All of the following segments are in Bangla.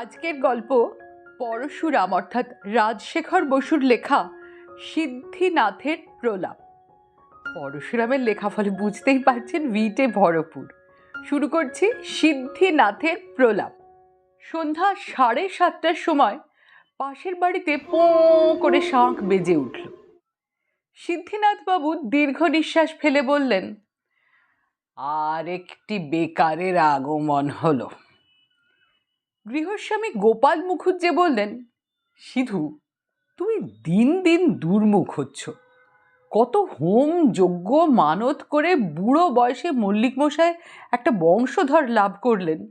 আজকের গল্প পরশুরাম, অর্থাৎ রাজশেখর বসুর লেখা সিদ্ধিনাথের প্রলাপ। পরশুরামের লেখা ফলে বুঝতেই পারছেন ভিটে ভরপুর। শুরু করছি সিদ্ধিনাথের প্রলাপ। সন্ধ্যা সাড়ে সাতটার সময় পাশের বাড়িতে পো করে শাঁখ বেজে উঠল। সিদ্ধিনাথবাবু দীর্ঘ নিঃশ্বাস ফেলে বললেন, আর একটি বেকারের আগমন হলো। গৃহস্বামী গোপাল মুখুজ্জে বললেন, সিধু, তুমি দিন দিন দুর্মুখ হচ্ছ। কত হোম যজ্ঞ মানত করে বুড়ো বয়সে মল্লিক মশাই একটা বংশধর লাভ করলেন।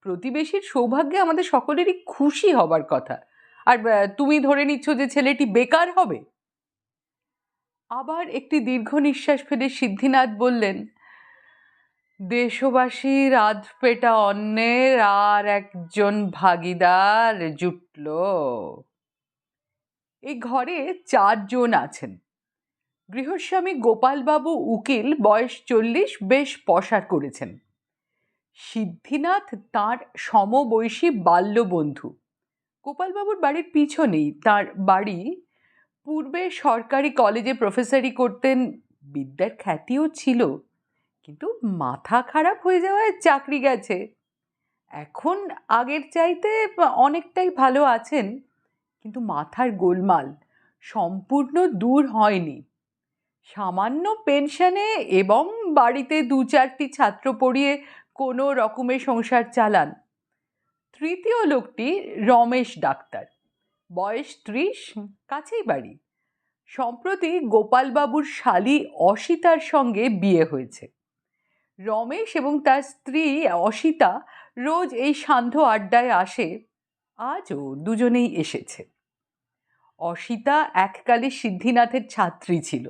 প্রতিবেশীর সৌভাগ্যে আমাদের সকলেরই খুশি হবার কথা। আর তুমি ধরে নিচ্ছ যে ছেলেটি বেকার হবে? আবার একটি দীর্ঘ নিঃশ্বাস ফেলে সিদ্ধিনাথ বললেন দেশবাসীর আধপেটা অন্যের আর একজন ভাগিদার জুটল। এই ঘরে চারজন আছেন। গৃহস্বামী গোপালবাবু উকিল, বয়স চল্লিশ, বেশ পসার করেছেন। সিদ্ধিনাথ তাঁর সমবয়সী বাল্য বন্ধু গোপালবাবুর বাড়ির পিছনেই তার বাড়ি। পূর্বে সরকারি কলেজে প্রফেসরি করতেন, বিদ্যার খ্যাতিও ছিল। কিন্তু মাথা খারাপ হয়ে যাওয়ায় চাকরি গেছে। এখন আগের চাইতে অনেকটাই ভালো আছেন, কিন্তু মাথার গোলমাল সম্পূর্ণ দূর হয়নি। সামান্য পেনশনে এবং বাড়িতে দু চারটি ছাত্র পড়িয়ে কোনো রকমের সংসার চালান। তৃতীয় লোকটি রমেশ ডাক্তার। বয়স ত্রিশ, কাছেই বাড়ি। সম্প্রতি গোপালবাবুর শালী অসিতার সঙ্গে বিয়ে হয়েছে। রমেশ এবং তার স্ত্রী অসিতা রোজ এই সান্ধ্য আড্ডায় আসে। আজও দুজনেই এসেছে। অসিতা এককালে সিদ্ধিনাথের ছাত্রী ছিল।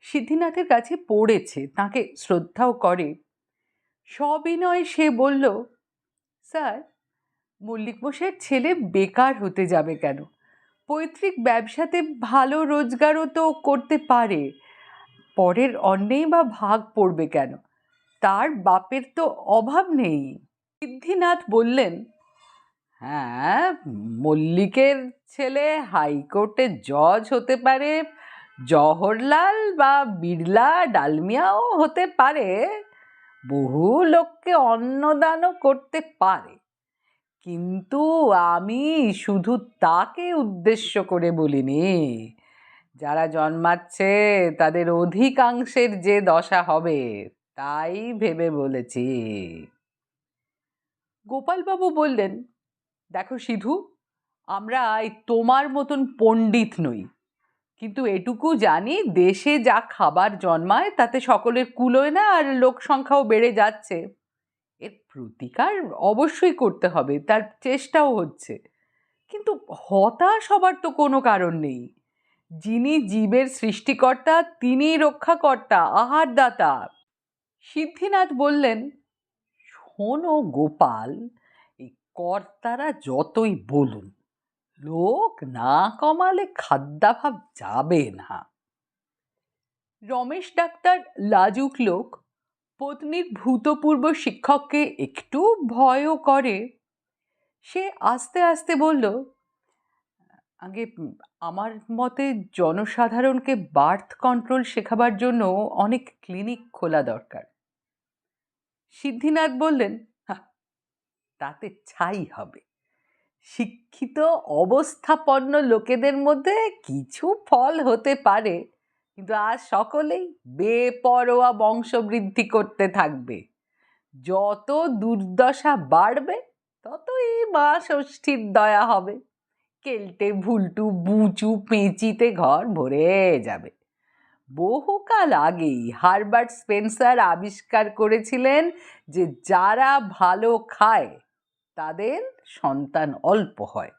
সিদ্ধিনাথের কাছে পড়েছে, তাকে শ্রদ্ধাও করে। সবিনয় সে বলল, স্যার মল্লিক মশাইয়ের ছেলে বেকার হতে যাবে কেন? পৈতৃক ব্যবসাতে ভালো রোজগারও তো করতে পারে। পরের অন্যেই বা ভাগ পড়বে কেন? তার বাপের তো অভাব নেই। সিদ্ধিনাথ বললেন হ্যাঁ মল্লিকের ছেলে হাইকোর্টে জজ হতে পারে জহরলাল বা বিড়লা ডালমিয়াও হতে পারে, বহু লোককে অন্নদানও করতে পারে। কিন্তু আমি শুধু তাকে উদ্দেশ্য করে বলিনি। যারা জন্মাচ্ছে তাদের অধিকাংশের যে দশা হবে। তাই ভেবে বলেছি। গোপালবাবু বললেন, দেখো সিধু, আমরা তোমার মতন পণ্ডিত নই। কিন্তু এটুকু জানি, দেশে যা খাবার জন্মায়, তাতে সকলের কুলোয় না আর লোক সংখ্যাও বেড়ে যাচ্ছে। এর প্রতিকার অবশ্যই করতে হবে, তার চেষ্টাও হচ্ছে। কিন্তু হতাশ হবার তো কোনো কারণ নেই। যিনি জীবের সৃষ্টিকর্তা তিনি রক্ষাকর্তা, আহারদাতা। সিদ্ধিনাথ বললেন, শোনো গোপাল, এই কর্তারা যতই বলুন, লোক না কমালে খাদ্যাভাব যাবে না। রমেশ ডাক্তার লাজুক লোক, পত্নীর ভূতপূর্ব শিক্ষককে একটু ভয়ও করে। সে আস্তে আস্তে বলল, আগে আমার মতে জনসাধারণকে বার্থ কন্ট্রোল শেখাবার জন্য অনেক ক্লিনিক খোলা দরকার। সিদ্ধিনাথ বললেন তাতে ছাই হবে। শিক্ষিত অবস্থাপন্ন লোকেদের মধ্যে কিছু ফল হতে পারে, কিন্তু আজ সকলেই বেপরোয়া বংশবৃদ্ধি করতে থাকবে। যত দুর্দশা বাড়বে, ততই মা ষষ্ঠীর দয়া হবে। কেলটে, ভুলটু, বুচু, পেঁচিতে ঘর ভরে যাবে। বহুকাল আগেই হারবার্ট স্পেন্সার আবিষ্কার করেছিলেন যে যারা ভালো খায়, তাদের সন্তান অল্প হয়।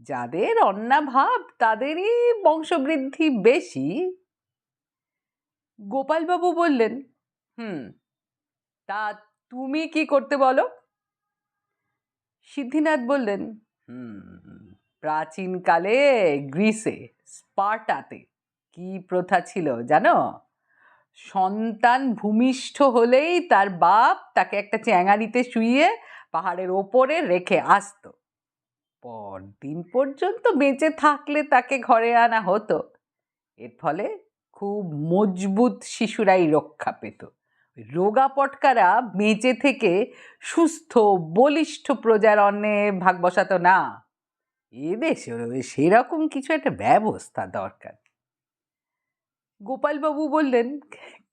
যাদের অন্নাভাব, তাদেরই বংশবৃদ্ধি বেশি। গোপালবাবু বললেন, হুম, তা তুমি কি করতে বলো? সিদ্ধিনাথ বললেন, হুম, প্রাচীনকালে গ্রিসে, স্পার্টাতে কি প্রথা ছিল জানো? সন্তান ভূমিষ্ঠ হলেই তার বাপ তাকে একটা চ্যাঙারিতে শুইয়ে পাহাড়ের ওপরে রেখে আসতো। পরদিন পর্যন্ত বেঁচে থাকলে তাকে ঘরে আনা হতো। এর ফলে খুব মজবুত শিশুরাই রক্ষা পেত। রোগা পটকারা বেঁচে থেকে সুস্থ, বলিষ্ঠ প্রজার অন্নে ভাগ বসাতো না। এ দেশে সেরকম কিছু একটা ব্যবস্থা দরকার। গোপালবাবু বললেন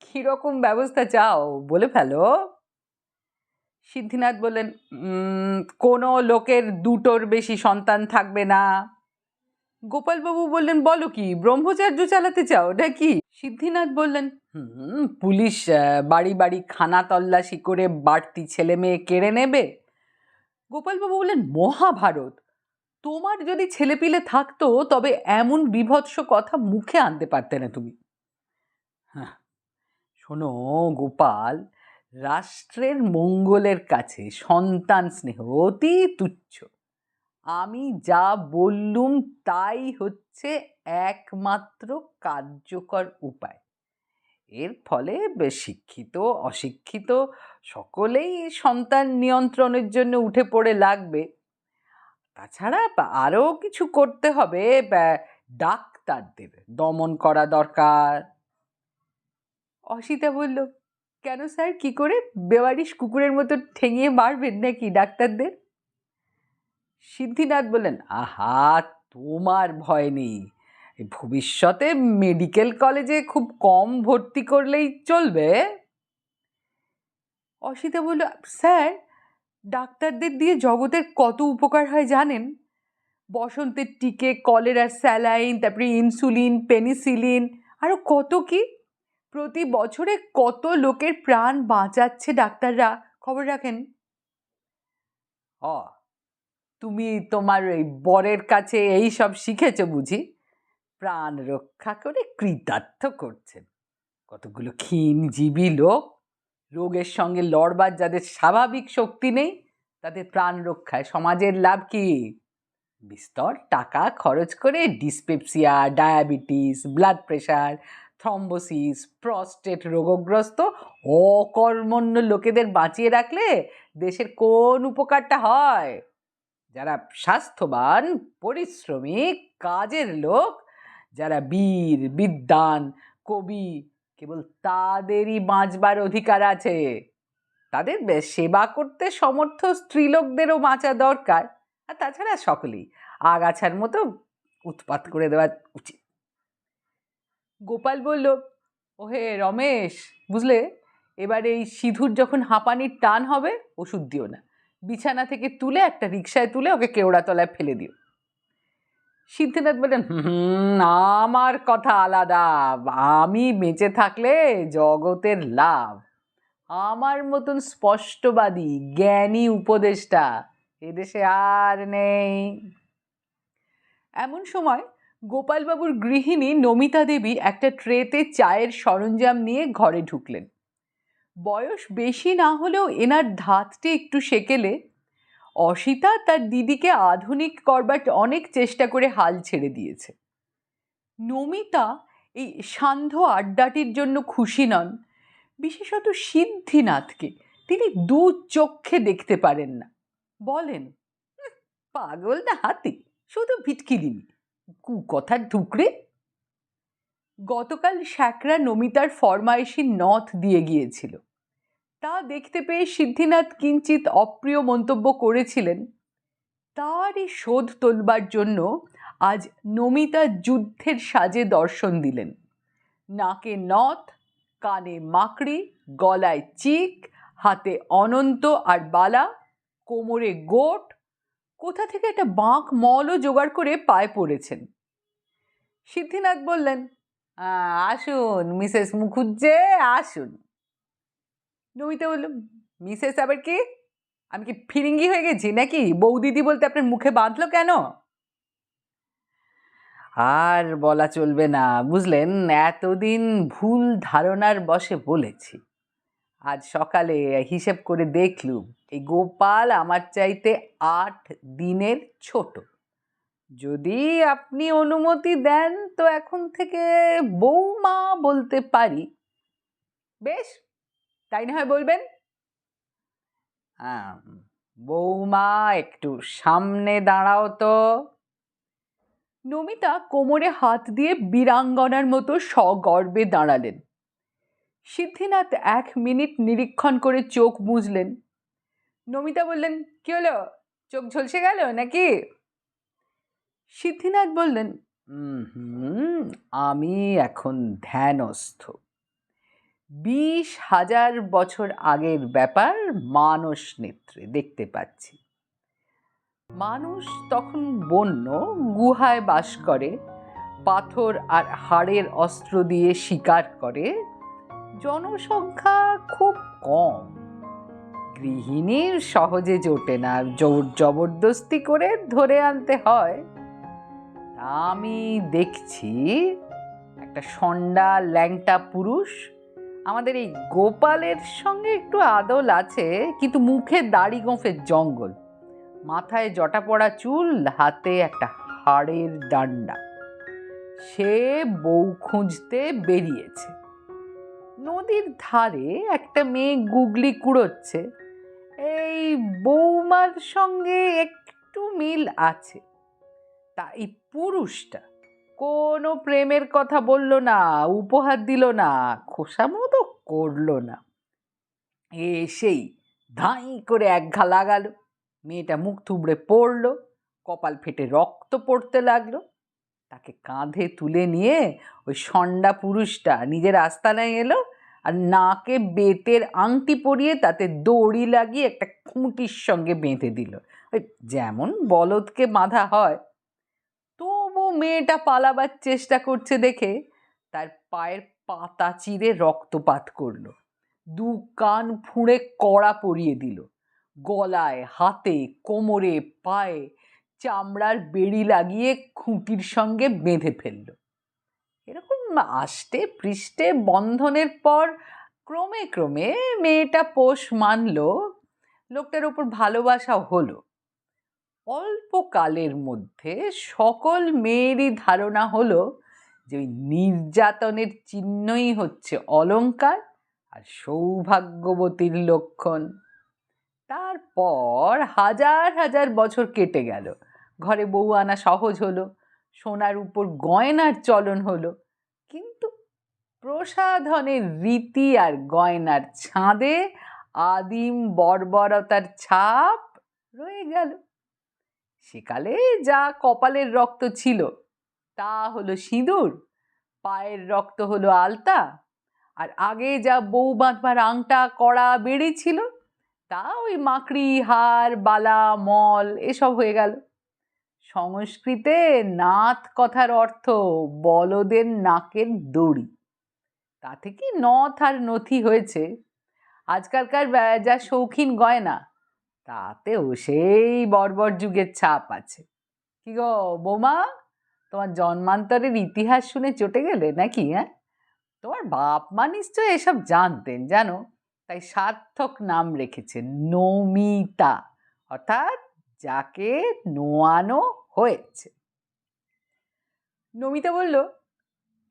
কীরকম ব্যবস্থা চাও বলে ফেলো? সিদ্ধিনাথ বললেন "উম, কোনো লোকের দুটোর বেশি সন্তান থাকবে না। গোপালবাবু বললেন বলো কি ব্রহ্মচার্য চালাতে চাও নাকি? সিদ্ধিনাথ বললেন হুম পুলিশ বাড়ি বাড়ি খানা তল্লাশি করে বাড়তি ছেলে মেয়ে কেড়ে নেবে। গোপালবাবু বললেন মহাভারত! তোমার যদি ছেলেপিলে থাকতো তবে এমন বিভৎস কথা মুখে আনতে পারতে না তুমি। শোনো, গোপাল, রাষ্ট্রের মঙ্গলের কাছে সন্তান স্নেহ অতি তুচ্ছ। আমি যা বললুম তাই হচ্ছে একমাত্র কার্যকর উপায়। এর ফলে শিক্ষিত, অশিক্ষিত সকলেই সন্তান নিয়ন্ত্রণের জন্য উঠে পড়ে লাগবে। তাছাড়া আরও কিছু করতে হবে ডাক্তারদের দমন করা দরকার। অসিতা বলল, কেন স্যার? কি করে? বেওয়ারিশ কুকুরের মতো ঠেঙিয়ে মারবেন নাকি ডাক্তারদের? সিদ্ধিনাথ বললেন, আহা, তোমার ভয় নেই। ভবিষ্যতে মেডিকেল কলেজে খুব কম ভর্তি করলেই চলবে? অসিতা বলল, স্যার, ডাক্তারদের দিয়ে জগতের কত উপকার হয় জানেন? বসন্তের টিকে, কলেরার স্যালাইন, তারপরে ইনসুলিন, পেনিসিলিন আরও কত কি? প্রতি বছরে কত লোকের প্রাণ বাঁচাচ্ছে ডাক্তাররা? খবর রাখেন। অ তুমি তোমার এই বরের কাছে এই সব শিখেছ বুঝি? প্রাণ রক্ষা করে কৃতার্থ করছেন। কতগুলো ক্ষীণজীবী লোক, রোগের সঙ্গে লড়বার যাদের স্বাভাবিক শক্তি নেই, তাদের প্রাণ রক্ষায় সমাজের লাভ কি? বিস্তর টাকা খরচ করে dyspepsia, diabetes, blood pressure thrombosis, prostate রোগগ্রস্ত অকর্মণ্য লোকেদের বাঁচিয়ে রাখলে দেশের কোন উপকারটা হয়? যারা স্বাস্থ্যবান, পরিশ্রমী, কাজের লোক, যারা বীর, বিদ্বান, কবি, কেবল তাদেরই বাঁচবার অধিকার আছে। তাদের সেবা করতে সমর্থ স্ত্রীলোকদেরও বাঁচা দরকার। আর তাছাড়া সকলেই আগাছার মতো উৎপাত করে দেওয়া উচিত। গোপাল বলল, ওহে রমেশ, বুঝলে? এবার এই সিধুর যখন হাঁপানির টান হবে, ওষুধ দিও না। বিছানা থেকে তুলে একটা রিক্সায় তুলে ওকে কেওড়াতলায় ফেলে দিও। সিদ্ধিনাথ বললেন, হুম, আমার কথা আলাদা। আমি বেঁচে থাকলে জগতের লাভ। আমার মতন স্পষ্টবাদী, জ্ঞানী উপদেষ্টা এদেশে আর নেই। এমন সময় গোপালবাবুর গৃহিণী নমিতা দেবী একটা ট্রেতে চায়ের সরঞ্জাম নিয়ে ঘরে ঢুকলেন। বয়স বেশি না হলেও এনার ধাতটি একটু সেকেলে। অসিতা তার দিদিকে আধুনিক করবার অনেক চেষ্টা করে হাল ছেড়ে দিয়েছে। নমিতা এই সান্ধ্য আড্ডাটির জন্য খুশি নন। বিশেষত সিদ্ধিনাথকে। তিনি দু চক্ষে দেখতে পারেন না। বলেন পাগল না হাতি? শুধু ভিটকিলিনি কু কথার ঢুকরে গতকাল শ্যাকরা নমিতার ফরমায়েশি নথ দিয়ে গিয়েছিল। তা দেখতে পেয়ে সিদ্ধিনাথ কিঞ্চিত অপ্রিয় মন্তব্য করেছিলেন, তারই শোধ তোলবার জন্য আজ নমিতা যুদ্ধের সাজে দর্শন দিলেন। নাকে নথ, কানে মাকড়ি, গলায় চিক, হাতে অনন্ত আর বালা, কোমরে গোট কোথা থেকে একটা বাঁক মলও জোগাড় করে পায়ে পড়েছেন? সিদ্ধিনাথ বললেন আসুন, মিসেস মুখুজ্জে, আসুন। নমিতা বলল, মিসেস আবার কি? আমি কি ফিরিঙ্গি হয়ে গেছি নাকি? বৌদিদি বলতে আপনার মুখে বাঁধলো কেন? আর বলা চলবে না, বুঝলেন? এতদিন ভুল ধারণার বশে বলেছি। আজ সকালে হিসেব করে দেখলুম এই গোপাল আমার চাইতে আট দিনের ছোট। যদি আপনি অনুমতি দেন তো এখন থেকে বৌমা বলতে পারি। বেশ, তাই না হয় বলবেন? হ্যাঁ বৌমা একটু সামনে দাঁড়াও তো। নমিতা কোমরে হাত দিয়ে বীরাঙ্গনার মতো সগর্বে দাঁড়ালেন। সিদ্ধিনাথ এক মিনিট নিরীক্ষণ করে চোখ বুঝলেন নমিতা বললেন, কি হলো? চোখ ঝলসে গেল নাকি? সিদ্ধিনাথ বললেন "উম হুম আমি এখন ধ্যানস্থ। বিশ হাজার বছর আগের ব্যাপার, মানস নেত্রে দেখতে পাচ্ছি। মানুষ তখন বন্য, গুহায় বাস করে, পাথর আর হাড়ের অস্ত্র দিয়ে শিকার করে। জনসংখ্যা খুব কম। গৃহিণীর সহজে জোটে না, জোর জবরদস্তি করে ধরে আনতে হয়। আমি দেখছি, একটা সন্ডা ল্যাংটা পুরুষ আমাদের এই গোপালের সঙ্গে একটু আদল আছে, কিন্তু মুখে দাড়ি গোঁফের জঙ্গল। মাথায় জটা পড়া চুল, হাতে একটা হাড়ের ডান্ডা। সে বউ খুঁজতে বেরিয়েছে। নদীর ধারে একটা মেয়ে গুগলি কুড়োচ্ছে। এই বৌমার সঙ্গে একটু মিল আছে। তা এই পুরুষটা কোনো প্রেমের কথা বলল না, উপহার দিল না, খোসামতো করল না। এসেই ধাই করে এক ঘা লাগালো, মেয়েটা মুখ থুবড়ে পড়ল, কপাল ফেটে রক্ত পড়তে লাগল। তাকে কাঁধে তুলে নিয়ে ওই সন্ডা পুরুষটা নিজের আস্তানায় এলো আর নাকে বেতের আংটি পরিয়ে তাতে দড়ি লাগিয়ে একটা খুঁটির সঙ্গে বেঁধে দিল। যেমন বলদকে বাঁধা হয়, তবু মেয়েটা পালাবার চেষ্টা করছে দেখে তার পায়ের পাতা চিরে রক্তপাত করল। দু কান ফুঁড়ে কড়া পরিয়ে দিল। গলায়, হাতে, কোমরে, পায়ে চামড়ার বেড়ি লাগিয়ে খুঁটির সঙ্গে বেঁধে ফেলল। এরকম আষ্টে পৃষ্ঠে বন্ধনের পর ক্রমে ক্রমে মেয়েটা পোষ মানল, লোকটার ওপর ভালোবাসা হলো। অল্প কালের মধ্যে সকল মেয়েরই ধারণা হলো যে ওই নির্যাতনের চিহ্নই হচ্ছে অলঙ্কার আর সৌভাগ্যবতীর লক্ষণ। তারপর হাজার হাজার বছর কেটে গেল। ঘরে বউ আনা সহজ হলো, সোনার উপর গয়নার চলন হলো কিন্তু প্রসাধনের রীতি আর গয়নার ছাঁদে আদিম বর্বরতার ছাপ রয়ে গেল। সেকালে যা কপালের রক্ত ছিল, তা হলো সিঁদুর, পায়ের রক্ত হলো আলতা, আর আগে যা বউ বাঁধবার আংটা, কড়া বেড়েছিল তা ওই মাকড়ি হার বালা, মল, এসব হয়ে গেল। সংস্কৃতে নাথ কথার অর্থ বলদের নাকের দড়ি। তা থেকে নথ আর নথি হয়েছে। আজকালকার যা শৌখিন গয়না, তাতেও সেই বর্বর যুগের ছাপ আছে। কি গো বোমা, তোমার জন্মান্তরের ইতিহাস শুনে চটে গেলে নাকি হ্যাঁ তোমার বাপ মা নিশ্চয় এসব জানতেন, জানো? তাই সার্থক নাম রেখেছে, নমিতা। অর্থাৎ যাকে নোয়ানো হয়েছে। নমিতা বলল,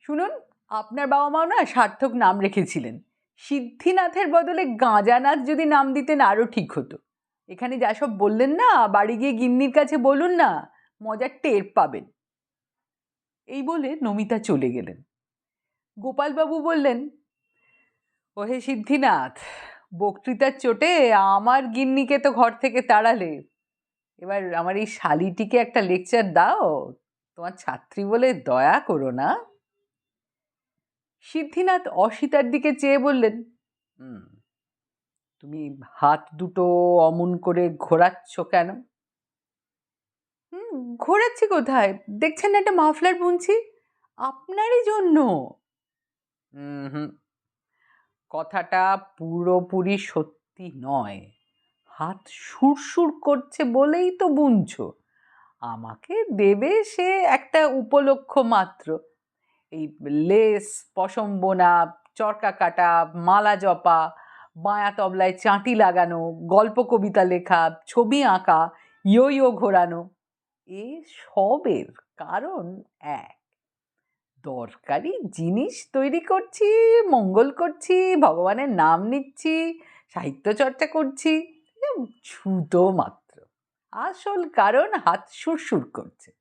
শুনুন, আপনার বাবা মাও না সার্থক নাম রেখেছিলেন। সিদ্ধিনাথের বদলে গাঁজানাথ যদি নাম দিতেন আরও ঠিক হতো। এখানে যা সব বললেন না, বাড়ি গিয়ে গিন্নির কাছে বলুন না মজার টের পাবেন। এই বলে নমিতা চলে গেলেন। গোপালবাবু বললেন, ওহে সিদ্ধিনাথ, বক্তৃতার চোটে আমার গিন্নিকে তো ঘর থেকে তাড়ালে। এবার আমার এই শালিটিকে একটা লেকচার দাও। তোমার ছাত্রী বলে দয়া করো না। সিদ্ধিনাথ অসিতার দিকে চেয়ে বললেন "হুম, তুমি হাত দুটো অমন করে ঘোরাচ্ছ কেন? ঘোরাচ্ছি কোথায়? দেখছেন না একটা মাফলার বুনছি? আপনারই জন্য। হুম কথাটা পুরোপুরি সত্যি নয়। হাত সুরসুর করছে বলেই তো বুনছো। আমাকে দেবে সে একটা উপলক্ষ মাত্র। এই লেস পশম বোনা চরকা কাটা, মালা জপা, বাঁয়া তবলায় চাঁটি লাগানো, গল্প কবিতা লেখা, ছবি আঁকা ইয়ো ইয়ো ঘোরানো, এ সবের কারণ এক। দরকারি জিনিস তৈরি করছি, মঙ্গল করছি, ভগবানের নাম নিচ্ছি, সাহিত্য চর্চা করছি। ছুতো মাত্র। আসল কারণ হাত সুরসুর করছে।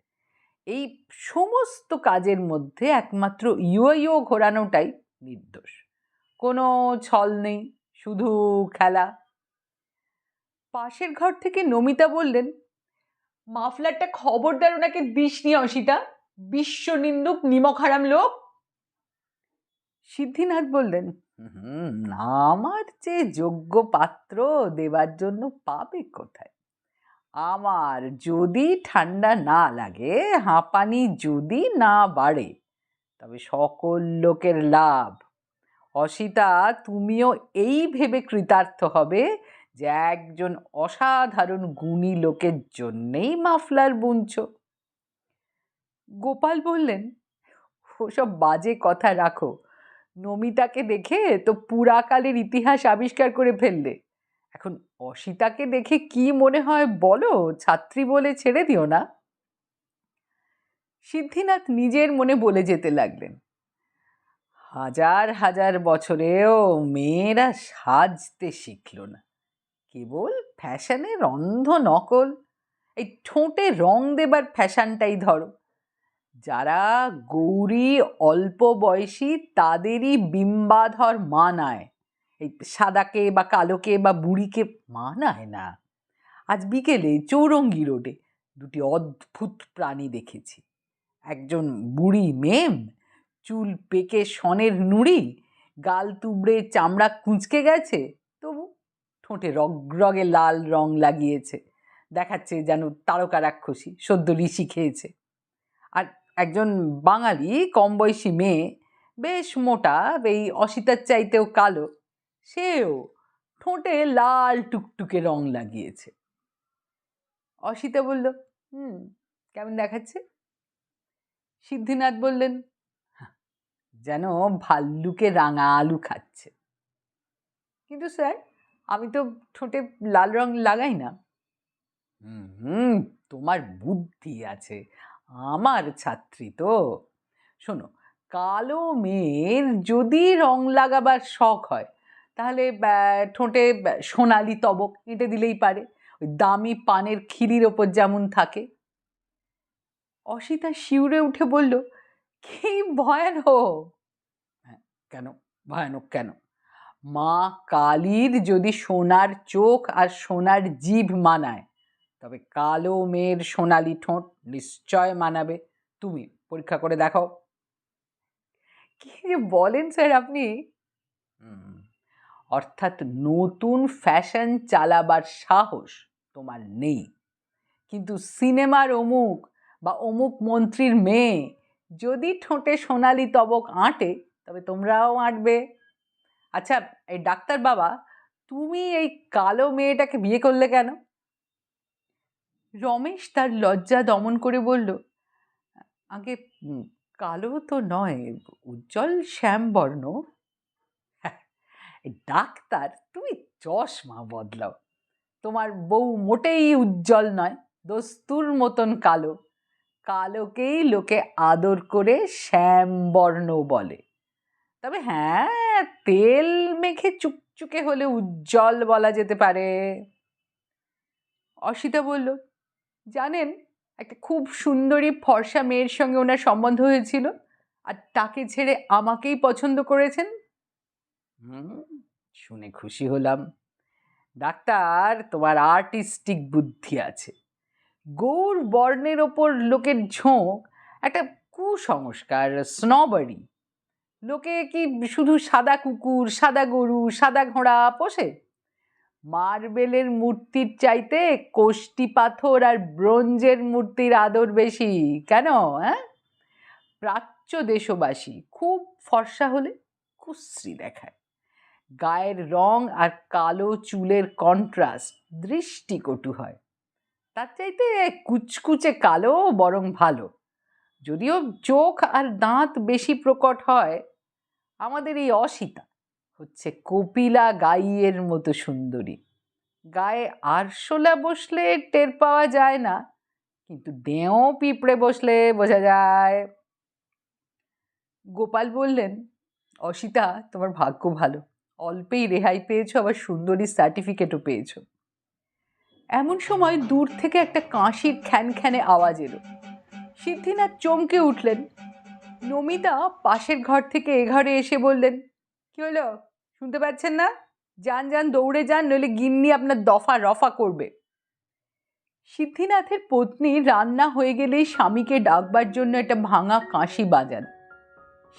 এই সমস্ত কাজের মধ্যে একমাত্র ইয়ো ঘোরানোটাই নির্দোষ। কোনো ছল নেই, শুধু খেলা। পাশের ঘর থেকে নমিতা বললেন, মাফলারটা খবরদার ওনাকে দিস নি অসিতা। বিশ্ব নিন্দুক নিমক হারাম লোক। সিদ্ধিনাথ বললেন হুম, আমার যে যোগ্য পাত্র দেবার জন্য পাবে কোথায়? আমার যদি ঠান্ডা না লাগে, হাঁপানি যদি না বাড়ে, তবে সকল লোকের লাভ। অসিতা, তুমিও এই ভেবে কৃতার্থ হবে যে একজন অসাধারণ গুণী লোকের জন্যেই মাফলার বুনছ। গোপাল বললেন, ওসব বাজে কথা রাখো। নমিতাকে দেখে তো পুরাকালের ইতিহাস আবিষ্কার করে ফেললে। এখন অসিতাকে দেখে কি মনে হয় বলো? ছাত্রী বলে ছেড়ে দিও না। সিদ্ধিনাথ নিজের মনে বলে যেতে লাগলেন। হাজার হাজার বছরেও মেয়েরা সাজতে শিখল না। কেবল ফ্যাশনের অন্ধ নকল। এই ঠোঁটে রং দেবার ফ্যাশনটাই ধরো। যারা গৌরী অল্প বয়সী তাদেরই বিম্বাধর মানায়। এই সাদাকে বা কালোকে বা বুড়িকে মানায় না। আজ বিকেলে চৌরঙ্গি রোডে দুটি অদ্ভুত প্রাণী দেখেছি। একজন বুড়ি মেম, চুল পেকে সনের নুড়ি, গাল তুবড়ে চামড়া কুঁচকে গেছে, তবু ঠোঁটে রগরগে লাল রং লাগিয়েছে। দেখাচ্ছে যেন তারকা রাক্ষসী, সদ্য ঋষি খেয়েছে। আর একজন বাঙালি কম বয়সী মেয়ে বেশ মোটা এই অসিতার চাইতেও কালো সেও ঠোঁটে লাল টুকটুকে রং লাগিয়েছে। অসিতা বলল হুম কেমন দেখাচ্ছে? সিদ্ধিনাথ বললেন "হাহ, যেন ভাল্লুকে রাঙা আলু খাচ্ছে। কিন্তু স্যার আমি তো ঠোঁটে লাল রং লাগাই না। হুম তোমার বুদ্ধি আছে। আমার ছাত্রী তো। শোনো, কালো মেয়ের যদি রং লাগাবার শখ হয়, তাহলে ঠোঁটে সোনালি তবক এঁটে দিলেই পারে। ওই দামি পানের খিরির ওপর যেমন থাকে। অসিতা শিউরে উঠে বলল, কি ভয়ানক! হ্যাঁ কেন? ভয়ানক কেন? মা কালীর যদি সোনার চোখ আর সোনার জিভ মানায় তবে কালো মেয়ের সোনালি ঠোঁট নিশ্চয় মানাবে। তুমি পরীক্ষা করে দেখাও। কি যে বলেন স্যার আপনি? অর্থাৎ নতুন ফ্যাশন চালাবার সাহস তোমার নেই। কিন্তু সিনেমার অমুক বা অমুক মন্ত্রীর মেয়ে যদি ঠোঁটে সোনালি তবক আঁটে তবে তোমরাও আঁটবে। আচ্ছা এই ডাক্তার বাবা তুমি এই কালো মেয়েটাকে বিয়ে করলে কেন? রমেশ তার লজ্জা দমন করে বলল আগে কালো তো নয় উজ্জ্বল শ্যামবর্ণ? হ্যাঁ, ডাক্তার তুমি চশমা বদলাও। তোমার বউ মোটেই উজ্জ্বল নয় দস্তুর মতন কালো। কালোকেই লোকে আদর করে শ্যামবর্ণ বলে। তবে হ্যাঁ তেল মেখে চুকচুকে হলে উজ্জ্বল বলা যেতে পারে। অসিতা বলল জানেন, একটা খুব সুন্দরী ফর্সা মেয়ের সঙ্গে ওনার সম্বন্ধ হয়েছিল আর তাকে ছেড়ে আমাকেই পছন্দ করেছেন। শুনে খুশি হলাম। ডাক্তার, তোমার আর্টিস্টিক বুদ্ধি আছে। গৌর বর্ণের ওপর লোকের ঝোঁক, একটা কুসংস্কার, স্নবারি। লোকে কি শুধু সাদা কুকুর, সাদা গরু, সাদা ঘোড়া পোষে? মার্বেলের মূর্তির চাইতে কোষ্টি পাথর আর ব্রোঞ্জের মূর্তির আদর বেশি। কেন হ্যাঁ প্রাচ্য দেশবাসী খুব ফর্সা হলে কুশ্রী দেখায়। গায়ের রং আর কালো চুলের কন্ট্রাস্ট দৃষ্টিকটু হয়। তার চাইতে কুচকুচে কালো বরং ভালো। যদিও চোখ আর দাঁত বেশি প্রকট হয়, আমাদের এই অসিতা হচ্ছে কপিলা গাইয়ের মতো সুন্দরী। গায়ে আরশোলা বসলে টের পাওয়া যায় না, কিন্তু দেও পিঁপড়ে বসলে বোঝা যায়। গোপাল বললেন, অসিতা, তোমার ভাগ্য ভালো। অল্পেই রেহাই পেয়েছ, আবার সুন্দরী সার্টিফিকেটও পেয়েছ। এমন সময় দূর থেকে একটা কাঁশির খ্যানখ্যানে আওয়াজ এলো। সিদ্ধিনাথ চমকে উঠলেন। নমিতা পাশের ঘর থেকে এ ঘরে এসে বললেন কি হলো? শুনতে পাচ্ছেন না? যান যান, দৌড়ে যান, নইলে গিন্নি আপনার দফা রফা করবে। সিদ্ধিনাথের পত্নী রান্না হয়ে গেলেই স্বামীকে ডাকবার জন্য একটা ভাঙা কাঁশি বাজান।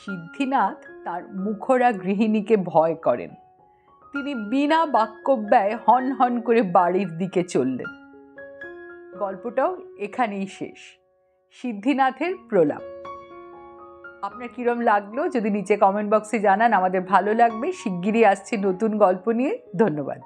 সিদ্ধিনাথ তার মুখরা গৃহিণীকে ভয় করেন। তিনি বিনা বাক্যব্যয় হন হন করে বাড়ির দিকে চললেন। গল্পটাও এখানেই শেষ। সিদ্ধিনাথের প্রলাপ। আপনার কীরম লাগল যদি নিচে কমেন্ট বক্সে জানান, আমাদের ভালো লাগবে। শিগগিরই আসছি নতুন গল্প নিয়ে। ধন্যবাদ।